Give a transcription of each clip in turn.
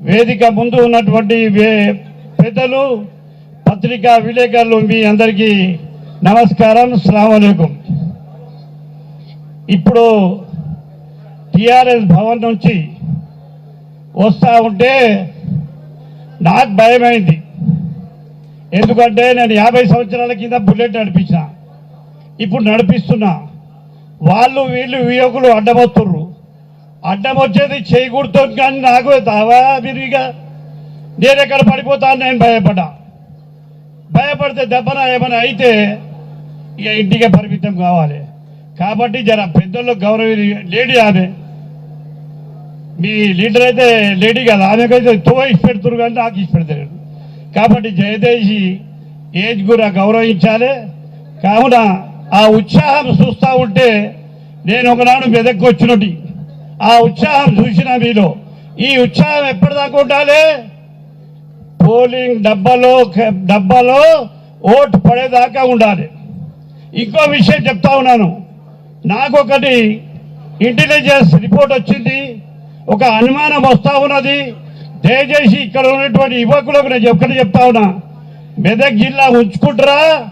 వేదిక ముందు ఉన్నటువంటి వే- పెద్దలు పత్రికా విలేకరులు మీ అందరికీ నమస్కారం అస్సలామలైకుం ఇప్పుడు టిఆర్ఎస్ భవన్ నుంచి వస్తా ఉంటే నాకు భయమైంది. ఎందుకంటే నేను యాభై సంవత్సరాల కింద బుల్లెట్ నడిపించిన. ఇప్పుడు నడిపిస్తున్నా. వాళ్ళు వీళ్ళు యువకులు అడ్డమొస్తుర్రు అడ్డం వచ్చేది చేయకూడదు కానీ నాకు దావా విరిగా నేను ఎక్కడ పడిపోతాను నేను భయపడ్డా. భయపడితే దెబ్బన ఏమైనా అయితే ఇక ఇంటికే పరిమితం కావాలి. కాబట్టి జర పెద్దల్లో గౌరవ లేడీ ఆమె. మీ లీడర్ అయితే లేడీ కదా ఆమెకైతే తో ఇచ్చి పెడుతురు కానీ నాకు ఇచ్చి పెడతారు కాబట్టి జయదేశి ఏజ్ కూడా గౌరవించాలి. కావున ఆ ఉత్సాహం చూస్తూ ఉంటే నేను ఒకనాడు మెదక్కి వచ్చినట్టు ఆ ఉత్సాహం చూసిన మీరు? ఈ ఉత్సాహం ఎప్పటిదాకా ఉండాలి? పోలింగ్ డబ్బాలో డబ్బాలో ఓటు పడేదాకా ఉండాలి. ఇంకో విషయం చెప్తా ఉన్నాను. నాకు ఒకటి ఇంటెలిజెన్స్ రిపోర్ట్ వచ్చింది. ఒక అనుమానం వస్తా ఉన్నది. దయచేసి ఇక్కడ ఉన్నటువంటి యువకులకు నేను ఒక్కటి చెప్తా ఉన్నా. మెదక్ జిల్లా ఉంచుకుంటారా?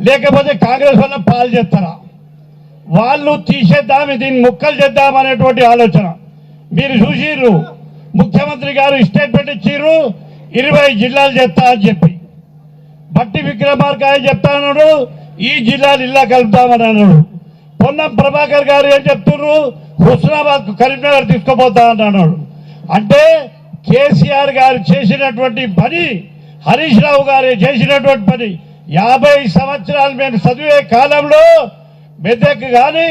లేకపోతే కాంగ్రెస్ వల్ల పాలు చేస్తారా? వాళ్ళు తీసేద్దాం దీన్ని ముక్కలు చేద్దాం అనేటువంటి ఆలోచన. మీరు చూసిర్రు ముఖ్యమంత్రి గారు స్టేట్మెంట్ ఇచ్చిర్రు ఇరవై జిల్లాలు చెప్తా అని చెప్పి. బట్టి విక్రమార్క ఆయన చెప్తా ఈ జిల్లాలు ఇలా కలుపుతామని అన్నాడు. పొన్నం ప్రభాకర్ గారు ఏం చెప్తున్నారు హుస్నాబాద్ కరీంనగర్ తీసుకుపోతా అన్నాడు. అంటే కేసీఆర్ గారు చేసినటువంటి పని హరీష్ రావు గారు చేసినటువంటి పని యాభై సంవత్సరాలు మేము చదివే కాలంలో మెదక్ కానీ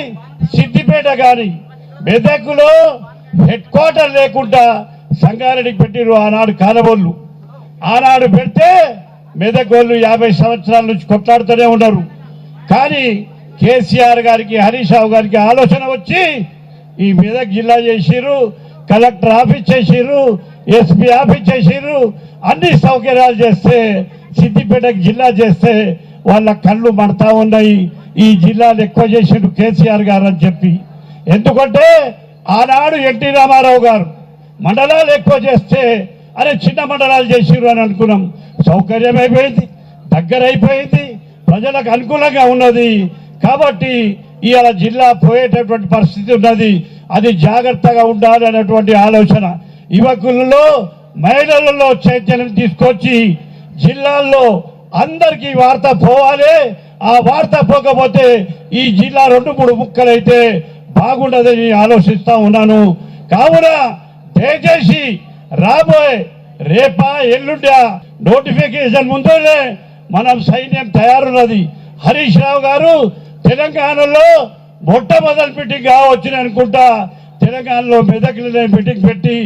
సిద్దిపేట కానీ మెదక్లో హెడ్ క్వార్టర్ లేకుండా సంగారెడ్డికి పెట్టిరు ఆనాడు కాలబోళ్ళు ఆనాడు పెడితే మెదక్ వాళ్ళు యాభై సంవత్సరాల నుంచి కొట్లాడుతూనే ఉన్నారు కానీ కేసీఆర్ గారికి హరీష్ రావు గారికి ఆలోచన వచ్చి ఈ మెదక్ జిల్లా చేసిర్రు కలెక్టర్ ఆఫీస్ చేసిర్రు ఎస్పీ ఆఫీస్ చేసిర్రు అన్ని సౌకర్యాలు చేస్తే సిద్దిపేటకు జిల్లా చేస్తే వాళ్ళ కళ్ళు మడతా ఉన్నాయి. ఈ జిల్లాలు ఎక్కువ చేసిండు కేసీఆర్ గారు అని చెప్పి. ఎందుకంటే ఆనాడు ఎన్టీ రామారావు గారు మండలాలు ఎక్కువ చేస్తే అరే చిన్న మండలాలు చేసిరు అని అనుకున్నాం. సౌకర్యం అయిపోయింది దగ్గర అయిపోయింది ప్రజలకు అనుకూలంగా ఉన్నది. కాబట్టి ఇవాళ జిల్లా పోయేటటువంటి పరిస్థితి ఉన్నది. అది జాగ్రత్తగా ఉండాలి అనేటువంటి ఆలోచన. యువకులలో మహిళలలో చైతన్యం తీసుకొచ్చి జిల్లాల్లో అందరికీ వార్త పోవాలి. ఆ వార్త పోకపోతే ఈ జిల్లా రెండు మూడు ముక్కలైతే బాగుండదని ఆలోచిస్తా ఉన్నాను. కావున దయచేసి రాబోయే రేపా ఎల్లుండా నోటిఫికేషన్ ముందునే మనం సైన్యం తయారున్నది. హరీష్ రావు గారు తెలంగాణలో మొట్టమొదటి మీటింగ్ కావచ్చుని అనుకుంటా తెలంగాణలో మెదక్లో మీటింగ్ పెట్టి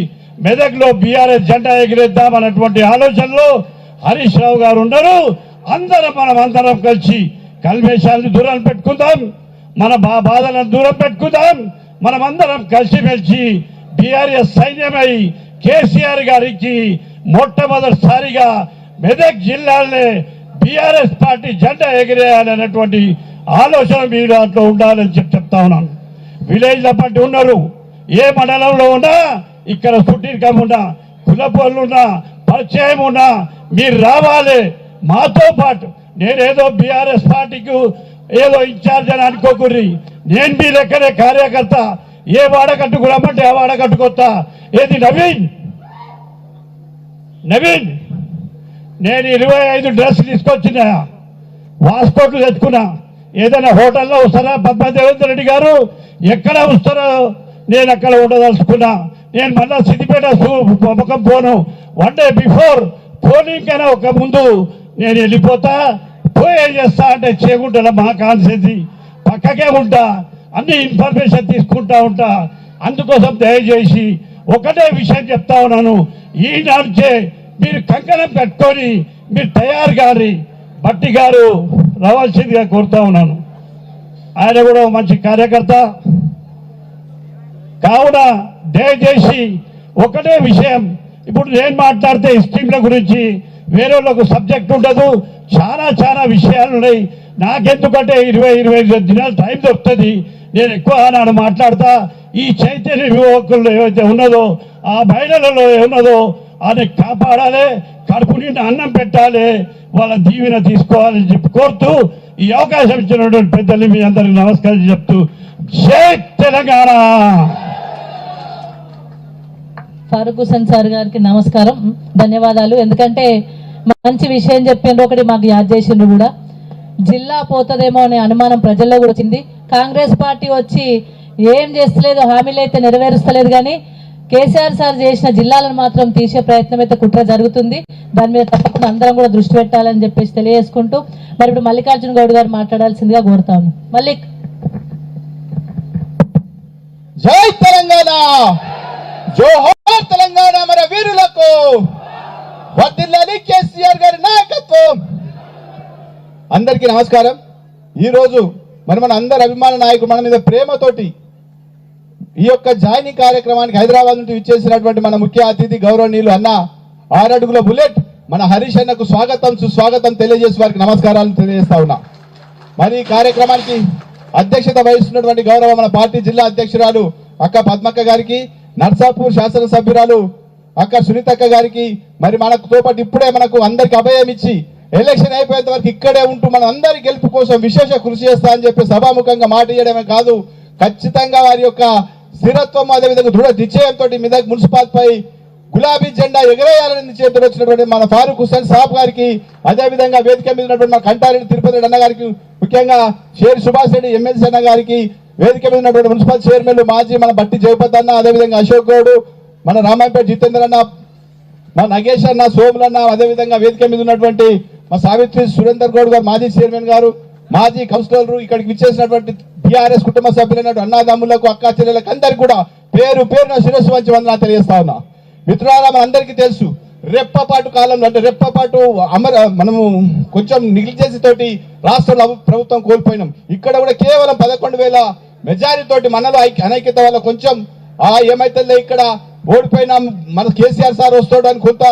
మెదక్లో బీఆర్ఎస్ జెండా ఎగిరేద్దాం అన్నటువంటి ఆలోచనలో హరీష్ రావు గారు ఉన్నారు అందరం మనం అందరం కలిసి కల్మేశాలను దూరం పెట్టుకుందాం. మన బా బాధలను దూరం పెట్టుకుందాం. మనం అందరం కలిసిమెలిసి బీఆర్ఎస్ సైన్యమై కేసీఆర్ గారికి మొట్టమొదటిసారిగా మెదక్ జిల్లాలోనే బీఆర్ఎస్ పార్టీ జెండా ఎగిరేయాలనేటువంటి ఆలోచన మీ దాంట్లో ఉండాలని చెప్పి చెప్తా ఉన్నాను. విలేజ్ల పట్టి ఉన్నారు. ఏ మండలంలో ఉన్నా ఇక్కడ సుట్టికం ఉన్నా కులపోళ్ళు ఉన్నా పరిచయం ఉన్నా మీరు రావాలి. మాతో పాటు నేనేదో బీఆర్ఎస్ పార్టీకి ఏదో ఇన్ఛార్జ్ అని అనుకోకుర్రి. నేను మీ లెక్కనే కార్యకర్త. ఏ వాడకట్టుకు రమ్మంటే ఆ వాడకట్టుకొస్తా ఏది నవీన్? నవీన్ నేను ఇరవై ఐదు డ్రెస్ తీసుకొచ్చిన. వాస్కోట్లు తెచ్చుకున్నా. ఏదైనా హోటల్లో వస్తారా? పద్మదేవేంద్ర రెడ్డి గారు? ఎక్కడ వస్తారో నేను అక్కడ ఉండదలుచుకున్నా. నేను మళ్ళా సిద్దిపేట సు- ముఖం పోను. వన్ డే బిఫోర్ పోనీకైనా ఒక ముందు నేను వెళ్ళిపోతా. పోయి చేస్తా అంటే చేయకుండా మా కాన్సేది పక్కకే ఉంటా. అన్ని ఇన్ఫర్మేషన్ తీసుకుంటా ఉంటా. అందుకోసం దయచేసి ఒకటే విషయం చెప్తా ఉన్నాను. ఈనాడుచే మీరు కంకణం పెట్టుకొని మీరు తయారు గారి బట్టి గారు రావాల్సిందిగా కోరుతా ఉన్నాను. ఆయన కూడా మంచి కార్యకర్త. కావున దయచేసి ఒకటే విషయం. ఇప్పుడు నేను మాట్లాడితే స్కీమ్ల గురించి వేరే వాళ్ళకు సబ్జెక్ట్ ఉండదు. చాలా చాలా విషయాలు ఉన్నాయి. నాకెందుకంటే ఇరవై ఇరవై ఐదు దినాలు టైం దొరుకుతుంది. నేను ఎక్కువ నాడు మాట్లాడతా. ఈ చైతన్య యువకుల్లో ఏవైతే ఉన్నదో ఆ మహిళలలో ఉన్నదో అది కాపాడాలి కడుపు నిండా అన్నం పెట్టాలి వాళ్ళ దీవెన తీసుకోవాలని చెప్పి కోరుతూ ఈ అవకాశం ఇచ్చినటువంటి పెద్దలు మీ అందరికి నమస్కారం చెప్తూ జై తెలంగాణ. ఫారూక్ హుసేన్ సార్ గారికి నమస్కారం ధన్యవాదాలు. ఎందుకంటే మంచి విషయం చెప్పిండ్రు ఒకటి మాకు యాద్ చేసిండ్రు కూడా. జిల్లా పోతుందేమో అనే అనుమానం ప్రజల్లో కూడా వచ్చింది. కాంగ్రెస్ పార్టీ వచ్చి ఏం చేస్తలేదు హామీలు అయితే నెరవేరుస్తలేదు కానీ కేసీఆర్ సార్ చేసిన జిల్లాలను మాత్రం తీసే ప్రయత్నం అయితే కుట్ర జరుగుతుంది. దాని మీద తప్పకుండా అందరం కూడా దృష్టి పెట్టాలని చెప్పేసి తెలియజేసుకుంటూ మరి ఇప్పుడు మల్లికార్జున గౌడ్ గారు మాట్లాడాల్సిందిగా కోరుతాను. మల్లిక్. జై తెలంగాణ! జోహార్ తెలంగాణ మన వీరులకు. వర్దిల్లాలి కేసీఆర్ గారి నాయకత్వం. అందరికీ నమస్కారం. ఈరోజు మరి మన అందరి అభిమాన నాయకుడు మన మీద ప్రేమతోటి ఈ యొక్క జాయినింగ్ కార్యక్రమానికి హైదరాబాద్ నుండి ఇచ్చేసినటువంటి మన ముఖ్య అతిథి గౌరవనీయులు అన్న ఆరడుగుల బుల్లెట్ మన హరీష్ అన్నకు స్వాగతం సుస్వాగతం తెలియజేసి వారికి నమస్కారాలు తెలియజేస్తా ఉన్నా. మరి ఈ కార్యక్రమానికి అధ్యక్షత వహిస్తున్నటువంటి గౌరవ మన పార్టీ జిల్లా అధ్యక్షురాలు అక్క పద్మక్క గారికి నర్సాపూర్ శాసనసభ్యురాలు అక్క సునీతక్క గారికి మరి మనకు తోపాటు ఇప్పుడే మనకు అందరికి అభయం ఇచ్చి ఎలక్షన్ అయిపోయేంత వరకు ఇక్కడే ఉంటూ మన అందరి గెలుపు కోసం విశేష కృషి చేస్తా అని చెప్పి సభాముఖంగా మాట ఇవ్వడమే కాదు ఖచ్చితంగా వారి యొక్క స్థిరత్వం అదేవిధంగా దృఢ నిశ్చయంతో మీద మున్సిపాలిటీపై గులాబీ జెండా ఎగరేయాలని నిశ్చయంతో వచ్చినటువంటి మన ఫారూక్ హుస్సేన్ సాబ్ గారికి అదేవిధంగా వేదిక మీద ఉన్నటువంటి మన కంటారెడ్డి తిరుపతి అన్న గారికి ముఖ్యంగా షేర్ సుభాష్ రెడ్డి ఎమ్మెల్సీ అన్న గారికి వేదిక మీద ఉన్నటువంటి మున్సిపల్ చైర్మన్ మాజీ మన బట్టి జయపత్ అన్న అదేవిధంగా అశోక్ గౌడ్ మన రామాయపేట జితేందర్ అన్న మన నగేష్ అన్న సోములన్న అదేవిధంగా వేదిక మీద ఉన్నటువంటి మా సావిత్రి సురేందర్ గౌడ్ గారు మాజీ చైర్మన్ గారు మాజీ కౌన్సిలర్లు ఇక్కడికి విచ్చేసినటువంటి టిఆర్ఎస్ కుటుంబ సభ్యులైనటువంటి అన్నదమ్ములకు అక్కా చెల్లెలకు అందరికీ కూడా పేరు పేరున శిరస్సు మంచి వందనా తెలియజేస్తా ఉన్నా. మిత్రులారా మనందరికీ తెలుసు రెప్పపాటు కాలంలో అంటే రెప్పపాటు అమర మనము కొంచెం నిగిలిచేసి తోటి రాష్ట్రంలో ప్రభుత్వం కోల్పోయినాం. ఇక్కడ కూడా కేవలం పదకొండు వేల మెజారిటీ తోటి మనలో అనైక్యత వల్ల కొంచెం ఆ ఏమైతుందో ఇక్కడ ఓడిపోయినాం మన కేసీఆర్ సార్ వస్తాడు అని కొంత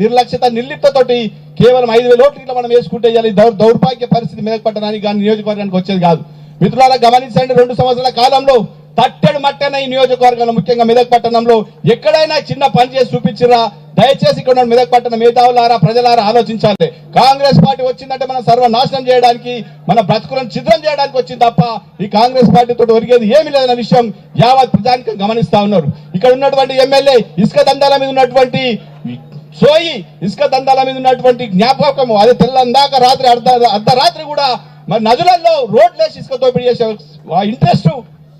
నిర్లక్ష్యత నిర్లిప్తతోటి కేవలం ఐదు వేల ఓట్లు ఇట్లా మనం వేసుకుంటే ఇవాళ దౌర్భాగ్య పరిస్థితి మీద పట్టడానికి కానీ నియోజకవర్గానికి వచ్చేది కాదు. మిత్రులారా గమనించండి రెండు సంవత్సరాల కాలంలో తట్టెడు మట్టన ఈ నియోజకవర్గంలో ముఖ్యంగా మెదక్ పట్టణంలో ఎక్కడైనా చిన్న పని చేసి చూపించిరా దయచేసి ఇక్కడ ఉన్న మెదక్ పట్టణం మేధావులారా ప్రజలారా ఆలోచించాలి. కాంగ్రెస్ పార్టీ వచ్చిందంటే మనం సర్వనాశనం చేయడానికి మన బ్రతుకులను చిద్రం చేయడానికి వచ్చింది తప్ప ఈ కాంగ్రెస్ పార్టీతో ఒరిగేది ఏమీ లేదన్న విషయం యావత్ ప్రజానికి గమనిస్తా ఉన్నారు. ఇక్కడ ఉన్నటువంటి ఎమ్మెల్యే ఇసుక దందాల మీద ఉన్నటువంటి సోయి ఇసుక దందాల మీద ఉన్నటువంటి జ్ఞాపకము అదే తెల్లందాక రాత్రి అర్ధ అర్ధరాత్రి కూడా మరి నదులలో రోడ్లేసి ఇసుక దోపిడీ చేసే ఇంట్రెస్ట్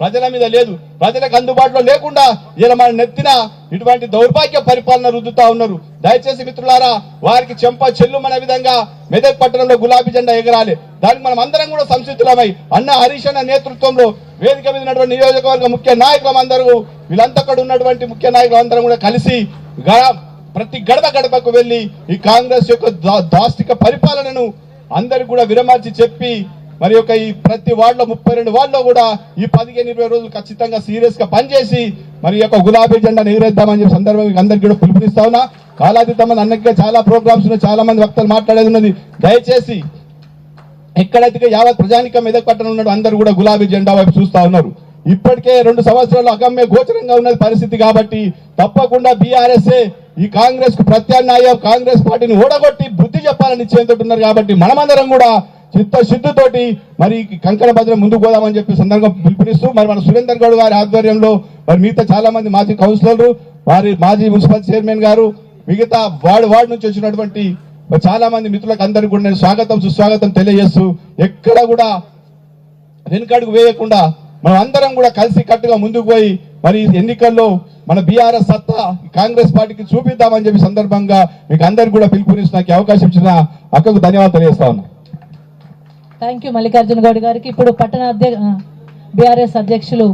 ప్రజల మీద లేదు. ప్రజలకు అందుబాటులో లేకుండా ఇలా మన నెత్తిన ఇటువంటి దౌర్భాగ్య పరిపాలన రుద్దుతా ఉన్నారు. దయచేసి మిత్రులారా వారికి చెంప చెల్లుమనే విధంగా మెదక్ పట్టణంలో గులాబీ జెండా ఎగరాలి. దానికి మనం అందరం కూడా సంసిద్ధులమై అన్న హరీష్ అన్న నేతృత్వంలో వేదిక మీద ఉన్నటువంటి నియోజకవర్గ ముఖ్య నాయకులం అందరూ వీళ్ళంతా కూడా ఉన్నటువంటి ముఖ్య నాయకులు అందరం కూడా కలిసి ప్రతి గడప గడపకు వెళ్ళి ఈ కాంగ్రెస్ యొక్క దా- దాష్టిక పరిపాలనను అందరికి కూడా విరమార్చి చెప్పి మరి యొక్క ఈ ప్రతి వార్డులో ముప్పై రెండు వార్డులో కూడా ఈ పదిహేను ఇరవై రోజులు ఖచ్చితంగా సీరియస్గా పనిచేసి మరి యొక్క గులాబీ జెండా ఎగురేద్దామని చెప్పి సందర్భంగా అందరికీ కూడా పిలుపునిస్తా ఉన్నా. కాలాతీతమని అన్నగా చాలా ప్రోగ్రామ్స్ ఉన్నాయి చాలా మంది వక్తలు మాట్లాడేది ఉన్నది. దయచేసి ఎక్కడైతే యావత్ ప్రజానికం మీద పట్టణంలో ఉన్నాడు అందరూ కూడా గులాబీ జెండా వైపు చూస్తా ఉన్నారు. ఇప్పటికే రెండు సంవత్సరాలు అగమ్య గోచరంగా ఉన్నది పరిస్థితి కాబట్టి తప్పకుండా బీఆర్ఎస్ఏ ఈ కాంగ్రెస్కు ప్రత్యామ్నాయం కాంగ్రెస్ పార్టీని ఓడగొట్టి బుద్ధి చెప్పాలని నిశ్చయంతో ఉన్నారు కాబట్టి మనమందరం కూడా చిత్తశుద్ధితోటి మరి కంకణ భద్రం ముందుకు పోదామని చెప్పి సందర్భంగా పిలుపునిస్తూ మరి మన సురేందర్ గౌడ్ గారి ఆధ్వర్యంలో మరి మిగతా చాలా మంది మాజీ కౌన్సిలర్లు వారి మాజీ మున్సిపల్ చైర్మన్ గారు మిగతా వార్డు వార్డు నుంచి వచ్చినటువంటి చాలా మంది మిత్రులకు అందరికీ కూడా నేను స్వాగతం సుస్వాగతం తెలియజేస్తూ ఎక్కడ కూడా వెనుకడుగు వేయకుండా మనం అందరం కూడా కలిసి కట్టుగా ముందుకు పోయి మరి ఎన్నికల్లో మన బీఆర్ఎస్ సత్తా ఈ కాంగ్రెస్ పార్టీకి చూపిద్దామని చెప్పి సందర్భంగా మీకు అందరికి కూడా పిలుపునిస్తున్న అవకాశం ఇచ్చిన అక్కకు ధన్యవాదాలు తెలియజేస్తా ఉన్నా. థ్యాంక్ యూ మల్లికార్జున గౌడ్ గారికి. ఇప్పుడు పట్టణ అధ్యక్ష బీఆర్ఎస్ అధ్యక్షులు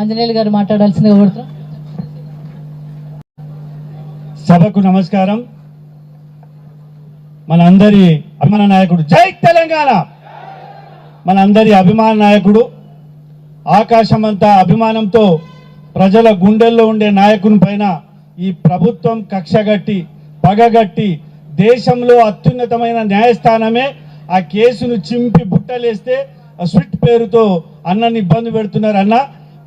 అంజనేయులు గారు మాట్లాడాల్సిందిగా కోరుతున్నాం. సభకు నమస్కారం. మనందరి అభిమాన నాయకుడు. జై తెలంగాణ! మనందరి అభిమాన నాయకుడు. ఆకాశమంతా అభిమానంతో ప్రజల గుండెల్లో ఉండే నాయకుని పైన ఈ ప్రభుత్వం కక్షగట్టి పగగట్టి దేశంలో అత్యున్నతమైన న్యాయస్థానమే ఆ కేసును చింపి బుట్టలేస్తే స్విట్ పేరుతో అన్నని ఇబ్బంది పెడుతున్నారు అన్న.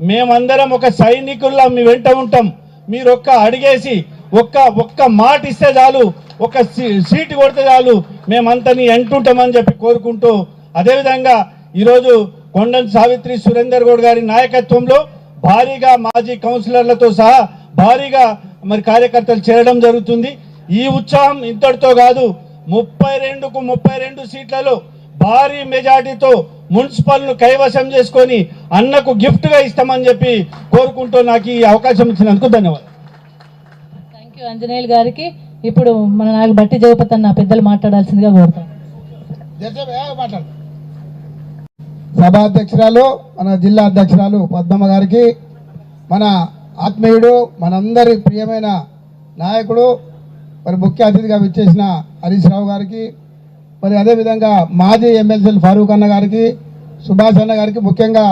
మేమందరం ఒక సైనికుల్లా మీ వెంట ఉంటాం. మీరు ఒక్క అడిగేసి ఒక్క ఒక్క మాట ఇస్తే చాలు ఒక సీ- సీటు కొడితే చాలు మేమంతని ఎంటుంటామని చెప్పి కోరుకుంటూ అదేవిధంగా ఈరోజు కొండన్ సావిత్రి సురేందర్ గౌడ్ గారి నాయకత్వంలో భారీగా మాజీ కౌన్సిలర్లతో సహా భారీగా మరి కార్యకర్తలు చేరడం జరుగుతుంది. ఈ ఉత్సాహం ఇంతటితో కాదు ముప్పై రెండుకు ముప్పై రెండు సీట్లలో భారీ మెజార్టీతో మున్సిపల్ను కైవశం చేసుకొని అన్నకు గిఫ్ట్గా ఇస్తామని చెప్పి కోరుకుంటూ నాకు ఈ అవకాశం ఇచ్చినందుకు ధన్యవాదాలు. థ్యాంక్ యూ ఆంజనేయులు గారికి. ఇప్పుడు మన నాకు బట్టి జగపతి అన్న పెద్దలు మాట్లాడాల్సిందిగా కోరుతాం. మాట్లాడు. సభ అధ్యక్షురాలు మన జిల్లా అధ్యక్షురాలు పద్మమ్మ గారికి మన ఆత్మీయుడు మనందరి ప్రియమైన నాయకుడు మరి ముఖ్య అతిథిగా విచ్చేసిన హరీష్ రావు గారికి మరి అదేవిధంగా మాజీ ఎమ్మెల్సీలు ఫారూక్ అన్న గారికి సుభాష్ అన్న గారికి ముఖ్యంగా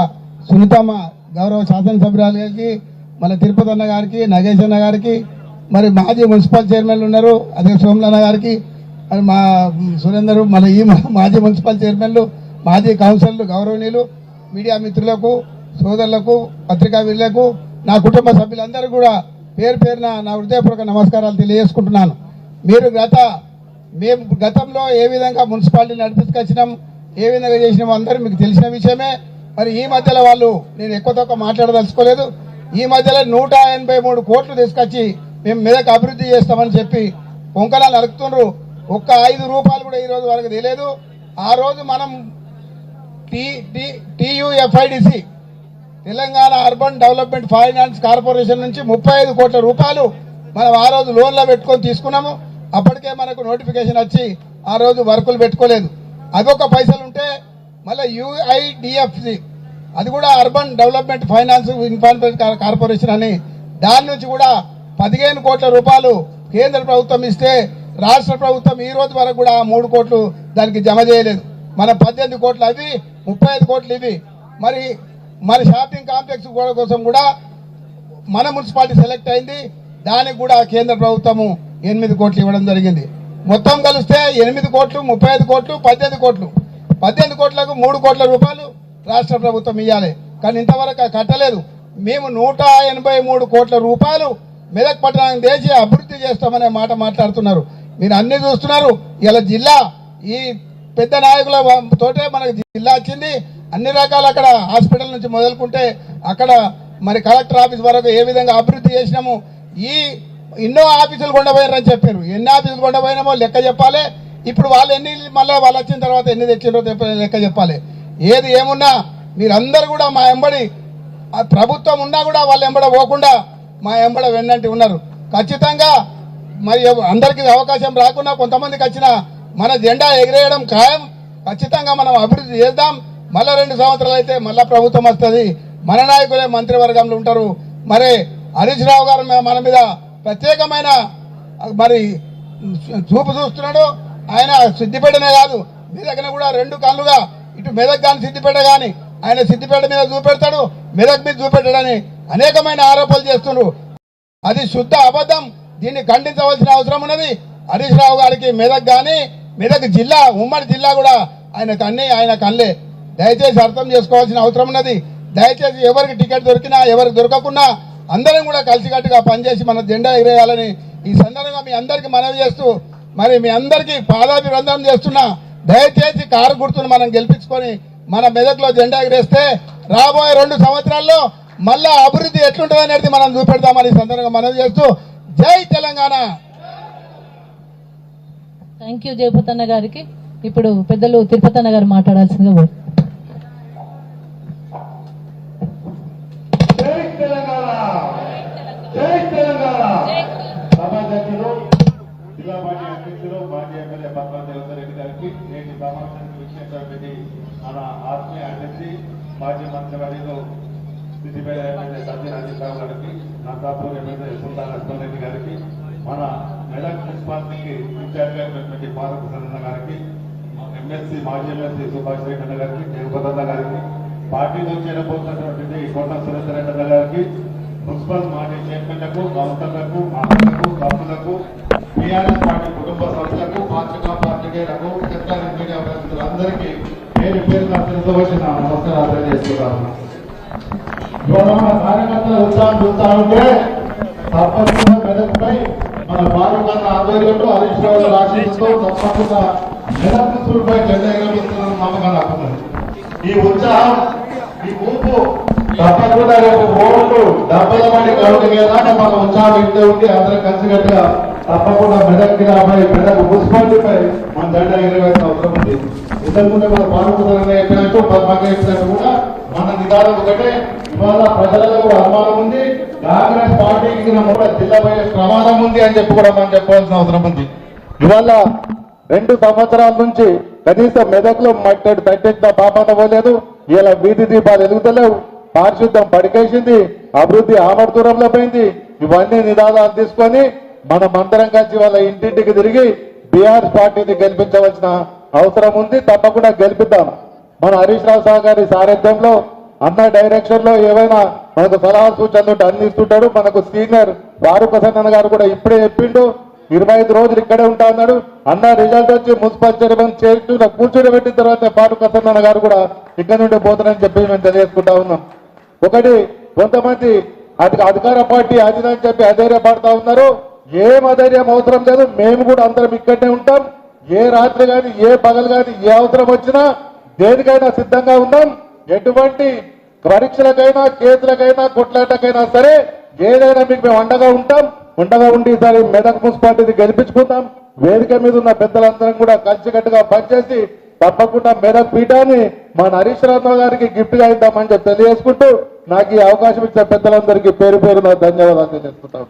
సునీతమ్మ గౌరవ శాసనసభ్యురాలు గారికి మన తిరుపతి అన్న గారికి నగేష్ అన్న గారికి మరి మాజీ మున్సిపల్ చైర్మన్లు ఉన్నారు అదే సోమలన్న గారికి మరి మా సురేందర్ మన ఈ మాజీ మున్సిపల్ చైర్మన్లు మాజీ కౌన్సిలర్లు గౌరవనీయులు మీడియా మిత్రులకు సోదరులకు పత్రికా వీళ్ళకు నా కుటుంబ సభ్యులందరూ కూడా పేరు పేరున నా హృదయపూర్వక నమస్కారాలు తెలియజేసుకుంటున్నాను. మీరు గత మేము గతంలో ఏ విధంగా మున్సిపాలిటీ నడిపించుకొచ్చినాం ఏ విధంగా చేసినాం అందరూ మీకు తెలిసిన విషయమే. మరి ఈ మధ్యలో వాళ్ళు నేను ఎక్కువ తక్కువ మాట్లాడదలుచుకోలేదు. ఈ మధ్యలో నూట ఎనభై మూడు కోట్లు తీసుకొచ్చి మేము మీదకు అభివృద్ధి చేస్తామని చెప్పి కొంకలా నరుకుతుండ్రు. ఒక్క ఐదు రూపాయలు కూడా ఈ రోజు వరకు తెలియదు. ఆ రోజు మనం T T TUFIDC Telangana urban development finance corporation నుంచి ముప్పై ఐదు కోట్ల రూపాయలు మనం ఆ రోజు లోన్లో పెట్టుకొని తీసుకున్నాము. అప్పటికే మనకు నోటిఫికేషన్ వచ్చి ఆ రోజు వర్కులు పెట్టుకోలేదు. అదొక పైసలు ఉంటే మళ్ళీ యుఐడిఎఫ్సి అది కూడా urban development finance information corporation అని దాని నుంచి కూడా పదిహేను కోట్ల రూపాయలు కేంద్ర ప్రభుత్వం ఇస్తే రాష్ట్ర ప్రభుత్వం ఈ రోజు వరకు కూడా ఆ మూడు కోట్లు దానికి జమ చేయలేదు. మన పద్దెనిమిది కోట్లు అవి ముప్పై ఐదు కోట్లు ఇవి. మరి మరి షాపింగ్ కాంప్లెక్స్ గోడ కోసం కూడా మన మున్సిపాలిటీ సెలెక్ట్ అయింది. దానికి కూడా కేంద్ర ప్రభుత్వము ఎనిమిది కోట్లు ఇవ్వడం జరిగింది. మొత్తం కలిస్తే ఎనిమిది కోట్లు ముప్పై ఐదు కోట్లు పద్దెనిమిది కోట్లు. పద్దెనిమిది కోట్లకు మూడు కోట్ల రూపాయలు రాష్ట్ర ప్రభుత్వం ఇవ్వాలి కానీ ఇంతవరకు అది కట్టలేదు. మేము నూట ఎనభై మూడు కోట్ల రూపాయలు మెదక్ పట్టణానికి దేశీయ అభివృద్ధి చేస్తామనే మాట మాట్లాడుతున్నారు. మీరు అన్ని చూస్తున్నారు. ఇలా జిల్లా ఈ పెద్ద నాయకుల తోటే మనకు జిల్లా వచ్చింది. అన్ని రకాల అక్కడ హాస్పిటల్ నుంచి మొదలుకుంటే అక్కడ మరి కలెక్టర్ ఆఫీస్ వరకు ఏ విధంగా అభివృద్ధి చేసినాము ఈ ఎన్నో ఆఫీసులు కొండపోయారని చెప్పారు. ఎన్ని ఆఫీసులు కొండపోయినామో లెక్క చెప్పాలి. ఇప్పుడు వాళ్ళు ఎన్ని మళ్ళీ వాళ్ళు వచ్చిన తర్వాత ఎన్ని తెచ్చిండ్రో లెక్క చెప్పాలి. ఏది ఏమున్నా మీరందరూ కూడా మా ఎంబడి ప్రభుత్వం ఉన్నా కూడా వాళ్ళ ఎంబడ పోకుండా మా ఎంబడ వెన్నంటి ఉన్నారు. ఖచ్చితంగా మరి అందరికీ అవకాశం రాకుండా కొంతమందికి వచ్చిన మన జెండా ఎగిరేయడం ఖాయం. ఖచ్చితంగా మనం అభివృద్ధి చేద్దాం. మళ్ళా రెండు సంవత్సరాలు అయితే మళ్ళా ప్రభుత్వం వస్తుంది. మన నాయకులే మంత్రివర్గంలో ఉంటారు. మరి హరీష్ రావు గారు మన మీద ప్రత్యేకమైన మరి చూపు చూస్తున్నాడు. ఆయన సిద్దిపేటనే కాదు. మీ దగ్గర కూడా రెండు కళ్ళుగా ఇటు మెదక్ కానీ సిద్దిపేట కానీ ఆయన సిద్దిపేట మీద చూపెడతాడు. మెదక్ మీద చూపెట్టాడని అనేకమైన ఆరోపణలు చేస్తున్నారు అది శుద్ధ అబద్ధం. దీన్ని ఖండించవలసిన అవసరం ఉన్నది. హరీష్ రావు గారికి మెదక్ కానీ మెదక్ జిల్లా ఉమ్మడి జిల్లా కూడా ఆయన కన్నీ ఆయన కళ్ళే. దయచేసి అర్థం చేసుకోవాల్సిన అవసరం ఉన్నది. దయచేసి ఎవరికి టికెట్ దొరికినా ఎవరికి దొరకకున్నా అందరం కూడా కలిసికట్టుగా పనిచేసి మన జెండా ఎగిరేయాలని ఈ సందర్భంగా మీ అందరికి మనవి చేస్తూ మరి మీ అందరికీ పాదాభివందనం చేస్తున్నా. దయచేసి కారు గుర్తును మనం గెలిపించుకొని మన మెదక్లో జెండా ఎగిరేస్తే రాబోయే రెండు సంవత్సరాల్లో మళ్ళా అభివృద్ధి ఎట్లుంటుంది అనేది మనం చూపెడతామని ఈ సందర్భంగా మనవి చేస్తూ జై తెలంగాణ. థ్యాంక్ యూ జయపతన్న గారికి. ఇప్పుడు పెద్దలు తిరుపతి అన్న గారు మాట్లాడాల్సిందిగా మాజీ ఎమ్మెల్యే గారికి నేటి సమావేశానికి విచ్చేసినటువంటి మన ఆత్మీయ అతిథి మాజీ మంత్రివర్యులు సిద్దిపేట ఎమ్మెల్యే సత్య రాజేశ్వరరావు గారికి నర్సాపూర్ ఎమ్మెల్యే సుల్తాన్ లక్ష్మణ్ గారికి మన మెదక్ మున్సిపాలిటీకి ఇన్ఛార్జ్ అయినటువంటి పార్వతి సరణ గారికి ఎమ్మెల్సీ మాజీ ఎమ్మెల్సీ సుభాష్ రెడ్డి గారికి జగపతన్న గారికి పార్టీలో చేరబోతున్నటువంటి కోట సురేందర్ రెడ్డి గారికి మున్సిపల్ మాజీ చైర్మన్లకు కౌన్సిలర్లకు మంత్రులకు కప్పులకు టీఆర్ఎస్ పార్టీ కుటుంబ సభ్యులకు పాత్రికా పాత్రికేయులకు ఎలక్ట్రానిక్ మీడియా ప్రతినిధులందరికీ పేరు పేరున తెలుసుకోవచ్చిన నమస్కారాలు తెలియజేస్తున్నాను. మన ఉత్సాహం చూస్తా ఉంటే తప్పకుండా మెదక్పై మన బాలుకన్న ఆధ్వర్యంలో హరీష్ రావు గారి తప్పకుండా మెదక్ జెండా ఎగరబోతున్న నమ్మకం నాకున్నది ఈ ఉత్సాహం ఈ ఊపు తప్పకుండా రేపు ఓట్లు డబ్బల మంది కలుగుతాయేదాకా మన ఉత్సాహం ఇంటే ఉండి అందరం కలిసికట్టుగా తప్పకుండా మెదక్ జిల్లాపై మెదక్ మున్సిపాలిటీపై మన జెండా ఎగరవేసిన అవసరం ఉంది. ఇంతకుముందే మన పాల్గొన్నారని చెప్పినట్టు పద్మగా కూడా మన నిదానం ఒకటే. ఇవాళ ప్రజలలో కూడా అనుమానం ఉంది. కాంగ్రెస్ పార్టీకి కూడా జిల్లాపై ప్రమాదం ఉంది అని చెప్పి కూడా మనం చెప్పాల్సిన అవసరం ఉంది. ఇవాళ రెండు సంవత్సరాల నుంచి కనీసం మెదక్లో మట్టడి తట్టెట్టిన పాపాన పోలేదు. ఇలా వీధి దీపాలు ఎదుగుతలేవు పారిశుద్ధం పడికేసింది. అభివృద్ధి ఆమర్దూరంలో పోయింది. ఇవన్నీ నిదానాలు తీసుకొని మనం అందరం కలిసి వాళ్ళ ఇంటింటికి తిరిగి బీఆర్ పార్టీని గెలిపించవలసిన అవసరం ఉంది తప్పకుండా గెలిపిద్దాం. మన హరీష్ రావు సార్ గారి సారథ్యంలో అన్న డైరెక్షన్లో ఏవైనా మనకు సలహా సూచనలు అందిస్తుంటాడు మనకు సీనియర్ వారుక ప్రసన్న గారు కూడా ఇప్పుడే చెప్పిండు. ఇరవై ఐదు రోజులు ఇక్కడే ఉంటా అన్నాడు. అన్న రిజల్ట్ వచ్చి మున్సిపల్ చైర్మన్ చేర్చున్న కూర్చొని పెట్టిన తర్వాత పారు ప్రసన్న గారు కూడా ఇక్కడ నుండి పోతారని చెప్పి మేము తెలియజేసుకుంటా ఉన్నాం. ఒకటి కొంతమంది అధికార పార్టీ అదినని చెప్పి అధైర్యపడతా ఉన్నారు. ఏం అధైర్యం అవసరం లేదు మేము కూడా అందరం ఇక్కడనే ఉంటాం. ఏ రాత్రి కానీ ఏ పగలు కానీ ఏ అవసరం వచ్చినా దేనికైనా సిద్ధంగా ఉన్నాం. ఎటువంటి పరీక్షలకైనా కేసులకైనా కొట్లాటకైనా సరే ఏదైనా మీకు మేము అండగా ఉంటాం. ఉండగా ఉండి ఈసారి మెదక్ మున్సిపాలిటీని గెలిపించుకుందాం. వేదిక మీద ఉన్న పెద్దలందరం కూడా కలిసికట్టుగా పనిచేసి తప్పకుండా మెదక్ పీఠాన్ని మన హరీష్ రావు గారికి గిఫ్ట్గా ఇద్దామని చెప్పి తెలియజేసుకుంటూ నాకు ఈ అవకాశం ఇచ్చిన పెద్దలందరికీ పేరు పేరు ధన్యవాదాలు తెలియజేసుకుంటాను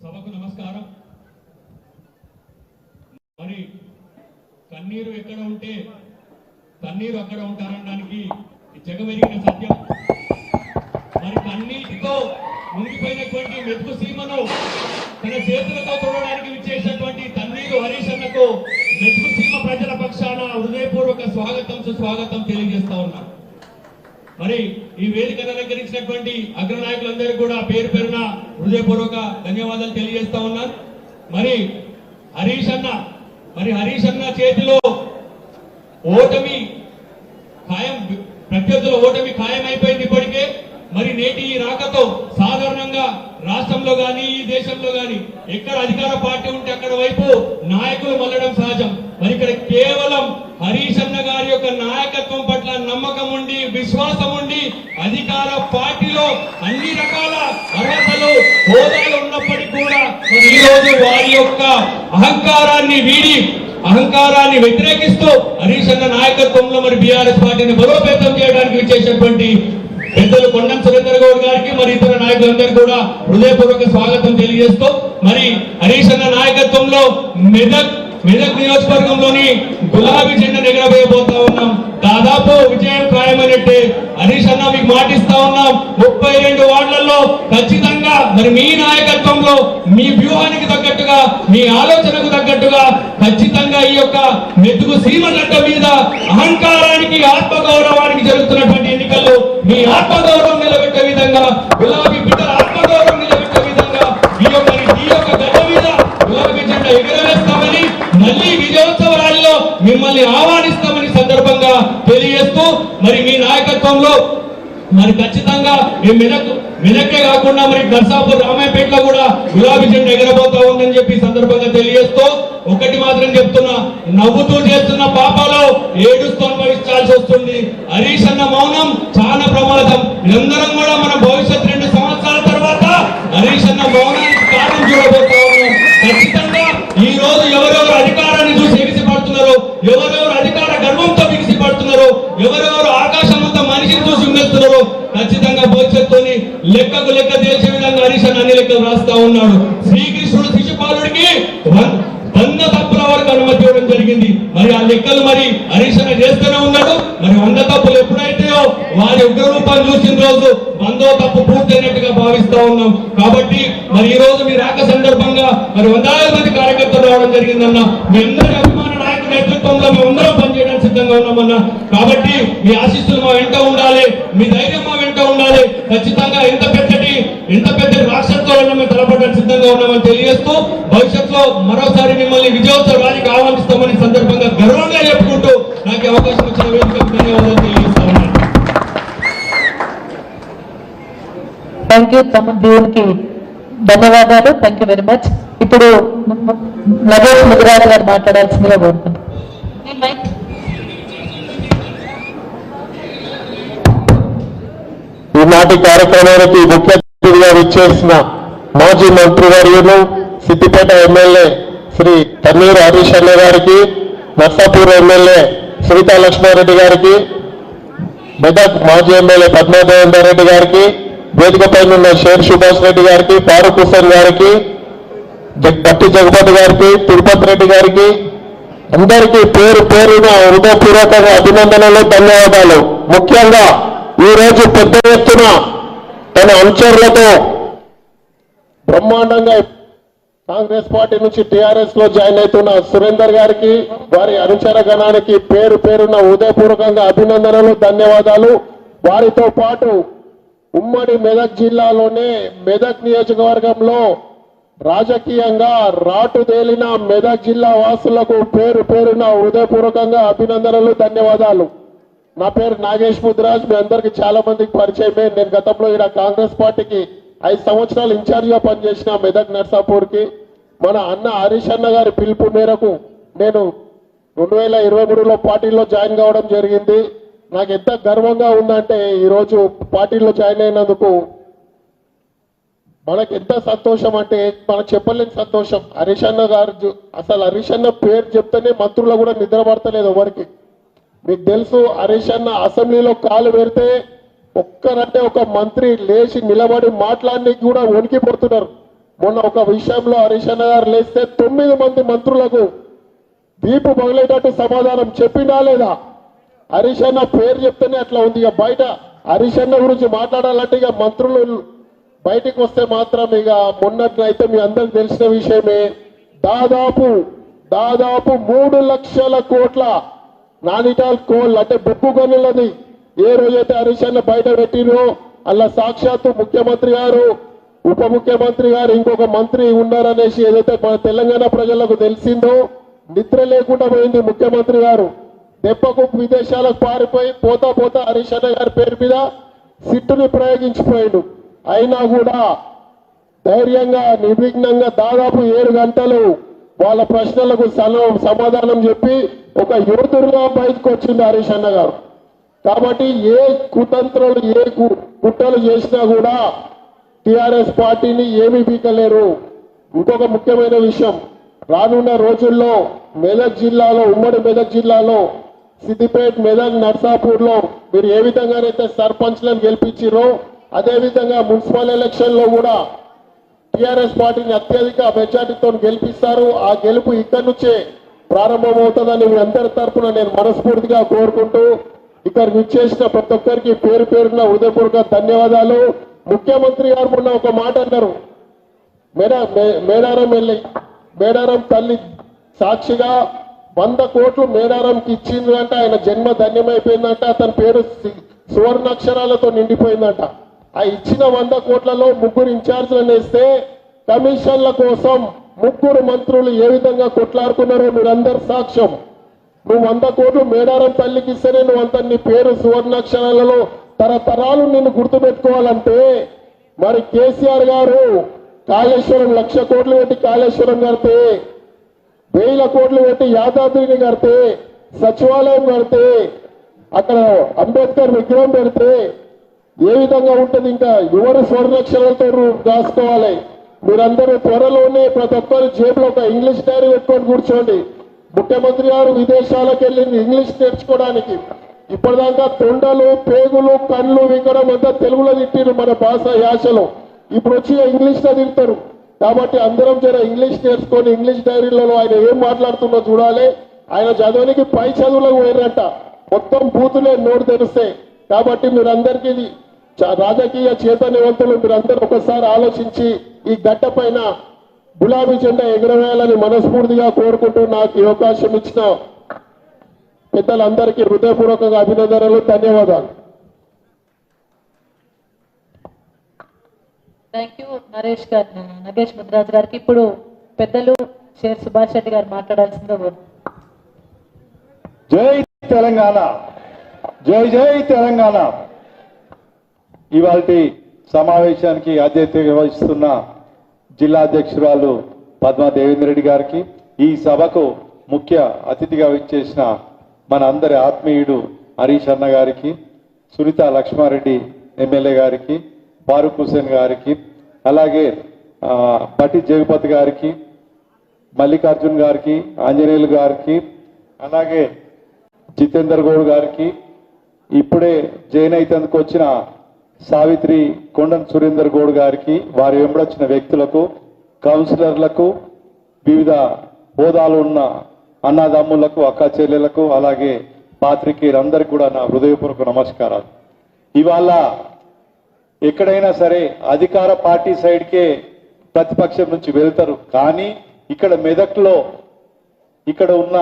సభకు నమస్కారం మరి కన్నీరు ఎక్కడ ఉంటే కన్నీరు అక్కడ ఉంటారనడానికి జగమెరిగిన సత్యం. మరి కన్నీటితో మునిగిపోయినటువంటి మెతుకు సీమను తన చేతులతో చూడడానికి విచ్చేసినటువంటి తన్నీరు హరీశన్నకు మెతుకు సీమ ప్రజల పక్షాన హృదయపూర్వక స్వాగతం సుస్వాగతం తెలియజేస్తా ఉన్నాను మరి ఈ వేదికను అలంకరించినటువంటి అగ్రనాయకులందరూ కూడా పేరు పేరున హృదయపూర్వక ధన్యవాదాలు తెలియజేస్తా ఉన్నారు మరి హరీష్ అన్న మరి హరీష్ అన్న చేతిలో ఓటమి ఖాయం ప్రత్యర్థుల ఓటమి ఖాయం అయిపోయింది ఇప్పటికే. మరి నేటి ఈ రాకతో సాధారణంగా రాష్ట్రంలో గాని ఈ దేశంలో గాని ఎక్కడ అధికార పార్టీ ఉంటే అక్కడ వైపు నాయకులు మళ్ళడం సహజం. మరి ఇక్కడ కేవలం హరీష్ అన్న గారి యొక్క నాయకత్వం పట్ల నమ్మకం ఉండి విశ్వాసం ఉండి అధికార పార్టీలో అన్ని రకాల అర్హతలు హోదాలు ఉన్నప్పటికీ కూడా ఈ రోజు వారి యొక్క అహంకారాన్ని వీడి అహంకారాన్ని వ్యతిరేకిస్తూ హరీష్ అన్న నాయకత్వంలో మరి బీఆర్ఎస్ పార్టీని బలోపేతం చేయడానికి విచ్చేసినటువంటి పెద్దలు కొండం సురేందర్ గౌడ్ గారికి మరి ఇతర నాయకులందరికీ కూడా హృదయపూర్వక స్వాగతం తెలియజేస్తూ మరి హరీష్ అన్న నాయకత్వంలో మెదక్ మెదక్ నియోజకవర్గంలోని గులాబీ జెండా ఎగరబోయబోతా ఉన్నాం. దాదాపు విజయం ఖాయమైనట్టే. హరీష్ అన్న మీకు మాటిస్తా ఉన్నాం. ముప్పై రెండు వార్డులలో ఖచ్చితంగా మరి మీ నాయకత్వంలో మీ వ్యూహానికి తగ్గట్టుగా మీ ఆలోచనకు తగ్గట్టుగా ఖచ్చితంగా ఈ యొక్క మెతుకు సీమగడ్డ మీద అహంకారానికి ఆత్మగౌరవానికి జరుగుతున్నటువంటి ఎన్నికల్లో మీ ఆత్మగౌరవం నాయకత్వంలో మరి ఖచ్చితంగా ఈ మెదక్ మెదక్కే కాకుండా మరి దర్శాపూర్ రామాయపేటలో కూడా గులాబీ జెండా ఎగరబోతా ఉందని చెప్పి సందర్భంగా తెలియజేస్తూ ఒకటి మాత్రం చెప్తున్నా నవ్వుతూ చేస్తున్న పాపాలో ఏడుస్తూ అనుభవించాల్సి వస్తుంది. హరీష్ అన్న మౌనం చాలా ప్రమాదం. అందరం కూడా మన విధంగా అన్ని లెక్కలు రాస్తా ఉన్నాడు. శ్రీకృష్ణుడు శిశుపాలుడికి వంద తప్పుల వరకు అనుమతి ఇవ్వడం జరిగింది. మరి ఆ లెక్కలు మరి హరీష్ చేస్తూనే ఉన్నాడు. మరి వంద తప్పులు ఎప్పుడైతేయో వారి ఉగ్రరూపాన్ని చూసిన రోజు వందో తప్పు పూర్తయినట్టుగా భావిస్తా ఉన్నాం. కాబట్టి మరి ఈ రోజు మీ రాక సందర్భంగా మరి వందల మంది కార్యకర్తలు రావడం జరిగిందన్న మీ అందరి అభిమాన నాయకుల నేతృత్వంలో మేము అందరం పనిచేయడానికి సిద్ధంగా ఉన్నామన్న. కాబట్టి మీ ఆశీస్సులు మా వెంట ఉండాలి. మీ ధైర్యం మా కావాలి ఖచ్చితంగా ఇంత పెద్దటి ఇంత పెద్ద రాష్ట్రంతో మేము తలపడడానికి సిద్ధంగా ఉన్నామని తెలియజేస్తూ భవిష్యత్తులో మరోసారి మిమ్మల్ని విజయోత్సవ విజయోత్సవానికి ఆహ్వానిస్తామని సందర్భంగా గర్వంగా చెప్పుకుంటూ నాకు అవకాశం వచ్చిన ధన్యవాదాలు తెలియజేస్తా థ్యాంక్ యూ తమ్ముడు దేవునికి ధన్యవాదాలు. థ్యాంక్ యూ వెరీ మచ్ ఇప్పుడు నగేష్ ముదిరాజు గారు మాట్లాడాల్సిందిగా కోరుకుంటున్నాను. ఈనాటి కార్యక్రమానికి ముఖ్య అతిథిగా విచ్చేసిన మాజీ మంత్రివర్యులు సిద్దిపేట ఎమ్మెల్యే శ్రీ తన్నీరు హరీష్ అన్న గారికి నర్సాపూర్ ఎమ్మెల్యే సునీతా లక్ష్మారెడ్డి గారికి మెదక్ మాజీ ఎమ్మెల్యే పద్మాదేవేందర్ రెడ్డి గారికి వేదికపై ఉన్న షేర్ సుభాష్ రెడ్డి గారికి ఫారూక్ హుసేన్ గారికి గట్టి జగపతి గారికి తిరుపతి రెడ్డి గారికి అందరికీ పేరు పేరున హృదయపూర్వకంగా అభినందనలు ధన్యవాదాలు. ముఖ్యంగా ఈ రోజు పెద్ద ఎత్తున తన అనుచరులతో బ్రహ్మాండంగా కాంగ్రెస్ పార్టీ నుంచి టిఆర్ఎస్లో జాయిన్ అవుతున్న సురేందర్ గారికి వారి అనుచర గణానికి పేరు పేరున హృదయపూర్వకంగా అభినందనలు ధన్యవాదాలు. వారితో పాటు ఉమ్మడి మెదక్ జిల్లాలోనే మెదక్ నియోజకవర్గంలో రాజకీయంగా రాటుదేలిన మెదక్ జిల్లా వాసులకు పేరు పేరున హృదయపూర్వకంగా అభినందనలు ధన్యవాదాలు. నా పేరు నాగేష్ ముద్రాజ్. మీ అందరికి చాలా మందికి పరిచయమే నేను గతంలో ఇక్కడ కాంగ్రెస్ పార్టీకి ఐదు సంవత్సరాలు ఇన్ఛార్జ్గా పనిచేసిన మెదక్ నర్సాపూర్కి. మన అన్న హరీష్ అన్న గారి పిలుపు మేరకు నేను రెండు వేల ఇరవై మూడులో పార్టీలో జాయిన్ కావడం జరిగింది. నాకు ఎంత గర్వంగా ఉందంటే ఈరోజు పార్టీలో జాయిన్ అయినందుకు మనకు ఎంత సంతోషం అంటే మనకు చెప్పలేని సంతోషం. హరీష్ అన్న గారు అసలు హరీష్ అన్న పేరు చెప్తేనే మంత్రులు కూడా నిద్రపడతలేదు ఎవరికి. మీకు తెలుసు హరీష్ అన్న అసెంబ్లీలో కాలు పెడితే ఒక్కరంటే ఒక మంత్రి లేచి నిలబడి మాట్లాడడానికి కూడా వణికిపోతున్నారు మొన్న ఒక విషయంలో హరీష్ అన్న గారు లేస్తే తొమ్మిది మంది మంత్రులకు దీపు పగిలేటట్టు సమాధానం చెప్పినా లేదా? హరీష్ అన్న పేరు చెప్తేనే అట్లా ఉంది. ఇక బయట హరీష్ అన్న గురించి మాట్లాడాలంటే ఇక మంత్రులు బయటికి వస్తే మాత్రం ఇక మొన్నట్లయితే మీ అందరికి తెలిసిన విషయమే. దాదాపు దాదాపు మూడు లక్షల కోట్ల నానిటాల్ కోల్ అంటే బొప్పు గనులని ఏ రోజైతే హరీష్ అన్న బయట పెట్టినో అలా సాక్షాత్తు ముఖ్యమంత్రి గారు ఉప ముఖ్యమంత్రి గారు ఇంకొక మంత్రి ఉన్నారనేసి ఏదైతే మన తెలంగాణ ప్రజలకు తెలిసిందో నిద్ర లేకుండా పోయింది ముఖ్యమంత్రి గారు. దెబ్బకు విదేశాలకు పారిపోయి పోతా పోతా హరీష్ అన్న గారి పేరు మీద సిట్టుని ప్రయోగించిపోయాడు. అయినా కూడా ధైర్యంగా నిర్విఘ్నంగా దాదాపు ఏడు గంటలు వాళ్ళ ప్రశ్నలకు సమాధానం చెప్పి ఒక యోధుడుగా బయటకు వచ్చింది హరీష్ అన్న గారు. కాబట్టి ఏ కుతంత్రాలు ఏ కు- కుట్రలు చేసినా కూడా టిఆర్ఎస్ పార్టీని ఏమీ పీకలేరు. ఇంకొక ముఖ్యమైన విషయం రానున్న రోజుల్లో మెదక్ జిల్లాలో ఉమ్మడి మెదక్ జిల్లాలో సిద్దిపేట్ మెదక్ నర్సాపూర్లో మీరు ఏ విధంగానైతే సర్పంచ్లను గెలిపించారో అదేవిధంగా మున్సిపల్ ఎలక్షన్లో కూడా టిఆర్ఎస్ పార్టీని అత్యధిక మెజార్టీతో గెలిపిస్తారు. ఆ గెలుపు ఇక్కడి నుంచే ప్రారంభమవుతుందని మీ అందరి తరఫున నేను మనస్ఫూర్తిగా కోరుకుంటూ ఇక్కడ విచ్చేసిన ప్రతి ఒక్కరికి పేరు పేరున హృదయపూర్వక ధన్యవాదాలు. ముఖ్యమంత్రి గారు మొన్న ఒక మాట అన్నారు. మేడా మే- మేడారం వెళ్ళి మేడారం తల్లి సాక్షిగా వంద కోట్లు మేడారంకి ఇచ్చిందంట ఆయన జన్మ ధన్యమైపోయిందంట. అతని పేరు సువర్ణాక్షరాలతో నిండిపోయిందంట. ఆ ఇచ్చిన వంద కోట్లలో ముగ్గురు ఇన్ఛార్జ్లను వేస్తే కమిషన్ల కోసం ముగ్గురు మంత్రులు ఏ విధంగా కొట్లాడుకున్నారో మీరందరు సాక్ష్యం. నువ్వు వంద కోట్లు మేడారం తల్లికి ఇస్తేనే నువ్వు అంత నీ పేరు సువర్ణాక్షరాలలో తరతరాలు నిన్ను గుర్తుపెట్టుకోవాలంటే మరి కేసీఆర్ గారు కాళేశ్వరం లక్ష కోట్లు పెట్టి కాళేశ్వరం కడితే వేల కోట్లు పెట్టి యాదాద్రిని కడితే సచివాలయం కడితే అక్కడ అంబేద్కర్ విగ్రహం పెడితే ఏ విధంగా ఉంటుంది ఇంకా? ఎవరు స్వర్ణక్షరాలతో రాసుకోవాలి? మీరందరూ త్వరలోనే ప్రతి ఒక్కరు జేబులో ఒక ఇంగ్లీష్ డైరీ పెట్టుకొని కూర్చోండి. ముఖ్యమంత్రి గారు విదేశాలకు వెళ్ళింది ఇంగ్లీష్ నేర్చుకోవడానికి. ఇప్పటిదాకా తొండలు పేగులు కళ్ళు వింగడం అంతా తెలుగులో తిట్టిరు మన భాష యాసలో. ఇప్పుడు వచ్చి ఇంగ్లీష్లో తింటారు తిడతారు. కాబట్టి అందరం జర ఇంగ్లీష్ నేర్చుకొని ఇంగ్లీష్ డైరీలలో ఆయన ఏం మాట్లాడుతుందో చూడాలి. ఆయన చదవనికి పై చదువులకు పోయినట్ట మొత్తం బూతులే నోరు తెరిస్తే. కాబట్టి మీరందరికీ రాజకీయ చైతన్యవంతులు మీరందరూ ఒకసారి ఆలోచించి ఈ గడ్డ పైన గులాబీ జెండా ఎగురవేయాలని మనస్ఫూర్తిగా కోరుకుంటూ నాకు ఈ అవకాశం ఇచ్చిన పెద్దలందరికీ హృదయపూర్వకంగా అభినందనలు ధన్యవాదాలు. థ్యాంక్ యూ నరేష్ గారు నగేష్ ముద్రాజ్ గారికి. ఇప్పుడు పెద్దలు షేర్ సుభాష్ రెడ్డి గారు మాట్లాడాల్సిందిగా కోరుతున్నాను. జై తెలంగాణ. జై జై తెలంగాణ. ఇవాళ సమావేశానికి అధ్యక్షత వహిస్తున్న జిల్లా అధ్యక్షురాలు పద్మా రెడ్డి గారికి ఈ సభకు ముఖ్య అతిథిగా విచ్చేసిన మన అందరి ఆత్మీయుడు హరీష్ అన్న గారికి సునీత లక్ష్మారెడ్డి ఎమ్మెల్యే గారికి ఫారూక్ హుసేన్ గారికి అలాగే పటి జగపతి గారికి మల్లికార్జున్ గారికి ఆంజనేయులు గారికి అలాగే జితేందర్ గౌడ్ గారికి ఇప్పుడే జైన్ అయితందుకు వచ్చిన సావిత్రి కొండన్ సురేందర్ గౌడ్ గారికి వారి వెంబడొచ్చిన వ్యక్తులకు కౌన్సిలర్లకు వివిధ హోదాలు ఉన్న అన్నదమ్ములకు అక్క చెల్లెలకు అలాగే పాత్రికేయులందరికీ కూడా నా హృదయపూర్వక నమస్కారాలు. ఇవాళ ఎక్కడైనా సరే అధికార పార్టీ సైడ్కే ప్రతిపక్షం నుంచి వెళ్తారు. కానీ ఇక్కడ మెదక్లో ఇక్కడ ఉన్న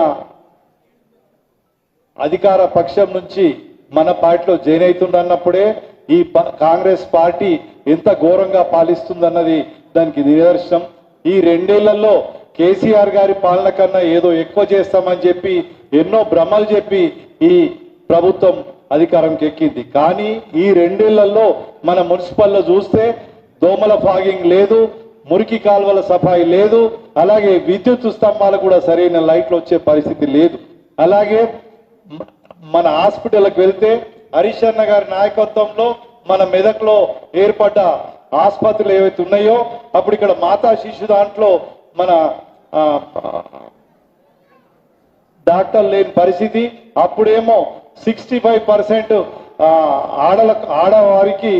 అధికార పక్షం నుంచి మన పార్టీలో జైన్ అవుతుండన్నప్పుడే ఈ ప- కాంగ్రెస్ పార్టీ ఎంత ఘోరంగా పాలిస్తుందన్నది దానికి నిదర్శనం. ఈ రెండేళ్ళలో కేసీఆర్ గారి పాలన కన్నా ఏదో ఎక్కువ చేస్తామని చెప్పి ఎన్నో భ్రమలు చెప్పి ఈ ప్రభుత్వం అధికారంకి ఎక్కింది. కానీ ఈ రెండేళ్ళలో మన మున్సిపల్లో చూస్తే దోమల ఫాగింగ్ లేదు మురికి కాల్వల సఫాయి లేదు అలాగే విద్యుత్ స్తంభాలు కూడా సరైన లైట్లు వచ్చే పరిస్థితి లేదు. అలాగే మన హాస్పిటల్కి వెళ్తే హరీష్ అన్న గారి నాయకత్వంలో మన మెదక్లో ఏర్పడ్డ ఆసుపత్రులు ఏవైతే ఉన్నాయో అప్పుడు ఇక్కడ మాతా శిశు దాంట్లో మన డాక్టర్ లేని పరిస్థితి. అప్పుడేమో సిక్స్టీ ఫైవ్ పర్సెంట్ ఆడల ఆడవారికి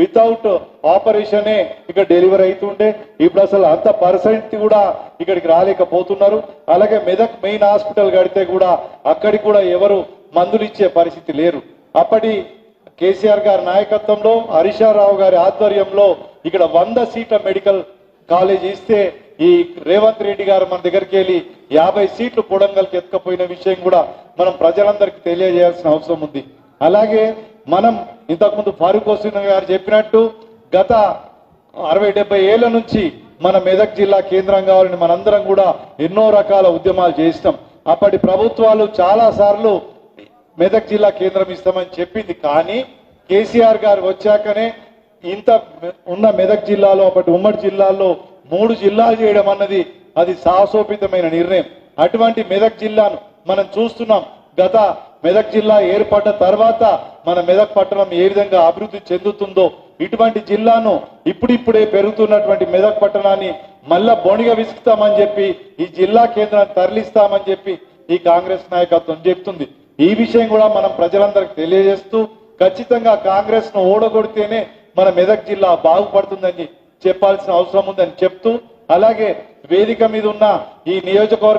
వితౌట్ ఆపరేషనే ఇక్కడ డెలివరీ అవుతుండే. ఇప్పుడు అసలు అంత పర్సెంట్ కూడా ఇక్కడికి రాలేకపోతున్నారు. అలాగే మెదక్ మెయిన్ హాస్పిటల్ కడితే కూడా అక్కడికి కూడా ఎవరు మందులు ఇచ్చే పరిస్థితి లేరు. అప్పటి కేసీఆర్ గారి నాయకత్వంలో హరీషారావు గారి ఆధ్వర్యంలో ఇక్కడ వంద సీట్ల మెడికల్ కాలేజ్ ఇస్తే ఈ రేవంత్ రెడ్డి గారు మన దగ్గరికి వెళ్ళి యాభై సీట్లు కొడంగల్కి ఎత్తుకపోయిన విషయం కూడా మనం ప్రజలందరికీ తెలియజేయాల్సిన అవసరం ఉంది. అలాగే మనం ఇంతకుముందు ఫారూక్ హుసేన్ గారు చెప్పినట్టు గత అరవై డెబ్బై ఏళ్ళ నుంచి మన మెదక్ జిల్లా కేంద్రం కావాలని మనందరం కూడా ఎన్నో రకాల ఉద్యమాలు చేసినాం. అప్పటి ప్రభుత్వాలు చాలా సార్లు మెదక్ జిల్లా కేంద్రం ఇస్తామని చెప్పింది. కానీ కేసీఆర్ గారు వచ్చాకనే ఇంత ఉన్న మెదక్ జిల్లాలో అప్పటి ఉమ్మడి జిల్లాల్లో మూడు జిల్లాలు చేయడం అన్నది అది సాహసోపితమైన నిర్ణయం. అటువంటి మెదక్ జిల్లాను మనం చూస్తున్నాం. గత మెదక్ జిల్లా ఏర్పడ్డ తర్వాత మన మెదక్ పట్టణం ఏ విధంగా అభివృద్ధి చెందుతుందో ఇటువంటి జిల్లాను ఇప్పుడిప్పుడే పెరుగుతున్నటువంటి మెదక్ పట్టణాన్ని మళ్ళా బొణిగా విసుకుతామని చెప్పి ఈ జిల్లా కేంద్రాన్ని తరలిస్తామని చెప్పి ఈ కాంగ్రెస్ నాయకత్వం చెప్తుంది. ఈ విషయం కూడా మనం ప్రజలందరికీ తెలియజేస్తూ ఖచ్చితంగా కాంగ్రెస్ను ఓడగొడితేనే మన మెదక్ జిల్లా బాగుపడుతుందని చెప్పాల్సిన అవసరం ఉందని చెప్తూ అలాగే వేదిక మీద ఉన్న ఈ నియోజకవర్గ